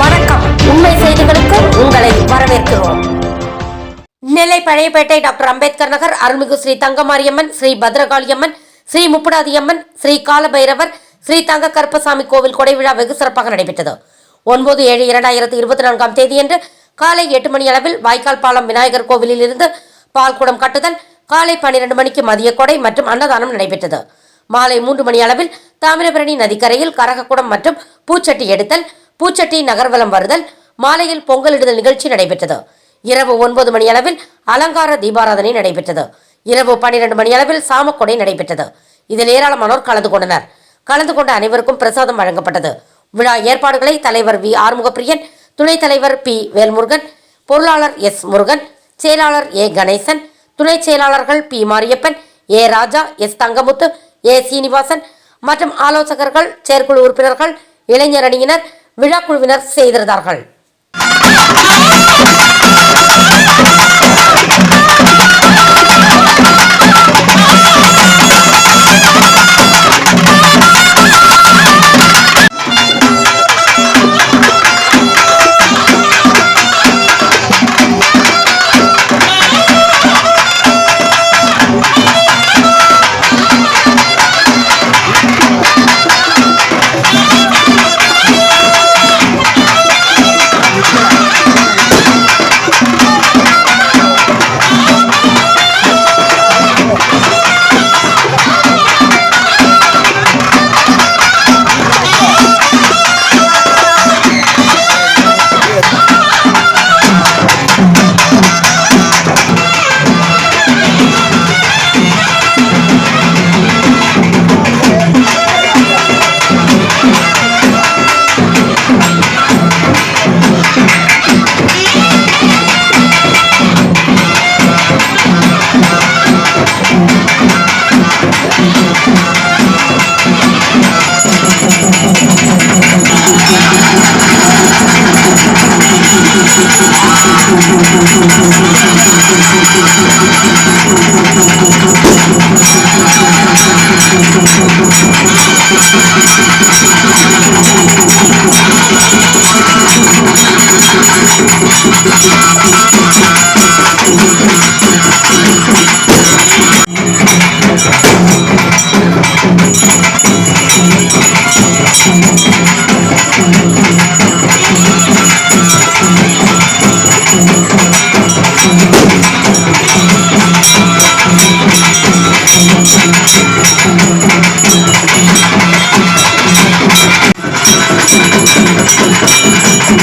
வணக்கம். உண்மை செய்திகளுக்கு உங்களை வரவேற்கிறோம். நெல்லை பழையப்பேட்டை டாக்டர் அம்பேத்கர் நகர் அருள்மிகு ஸ்ரீ தங்கமாரியம்மன் ஸ்ரீ பத்ரகாளியம்மன் ஸ்ரீ முப்புடாதியம்மன் ஸ்ரீ காலபைரவர் ஸ்ரீ தங்க கருப்பசாமி கோவில் கொடை விழா வெகு சிறப்பாக நடைபெற்றது. ஒன்பது ஏழு இரண்டாயிரத்தி இருபத்தி நான்காம் தேதியன்று காலை எட்டு மணி அளவில் வாய்க்கால் பாலம் விநாயகர் கோவிலில் இருந்து பால்குடம் கட்டுதல் காலை பன்னிரண்டு மணிக்கு மதிய கொடை மற்றும் அன்னதானம் நடைபெற்றது. மாலை மூன்று மணி அளவில் தாமிரபரணி நதிக்கரையில் கரகக்குடம் மற்றும் பூச்சட்டி எடுத்தல் பூச்சட்டி நகர்வலம் வருதல் மாலையில் பொங்கலிடுதல் நிகழ்ச்சி நடைபெற்றது. இரவு ஒன்பது மணி அளவில் அலங்கார தீபாராதனை நடைபெற்றது. இரவு பன்னிரண்டு மணி அளவில் சாமக்கொடை நடைபெற்றது. இதில் ஏராளமானோர் கலந்து கொண்டனர். கலந்து கொண்ட அனைவருக்கும் பிரசாதம் வழங்கப்பட்டது. விழா ஏற்பாடுகளை தலைவர் வி. ஆறுமுகப்பிரியன் துணைத் தலைவர் பி. வேல்முருகன் பொருளாளர் எஸ். முருகன் செயலாளர் ஏ. கணேசன் துணை செயலாளர்கள் P. Mariappan A. Raja S. Thangamuthu A. Srinivasan மற்றும் ஆலோசகர்கள் செயற்குழு உறுப்பினர்கள் இளைஞர் அணியினர் விழாக்குழுவினர் செய்திருந்தார்கள். come on.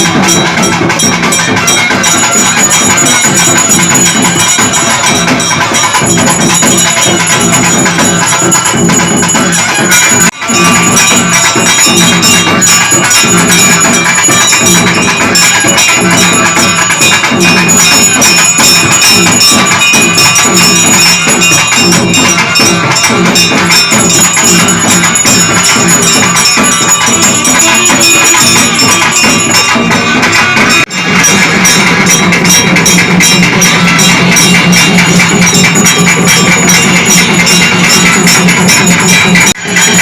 フフフフ。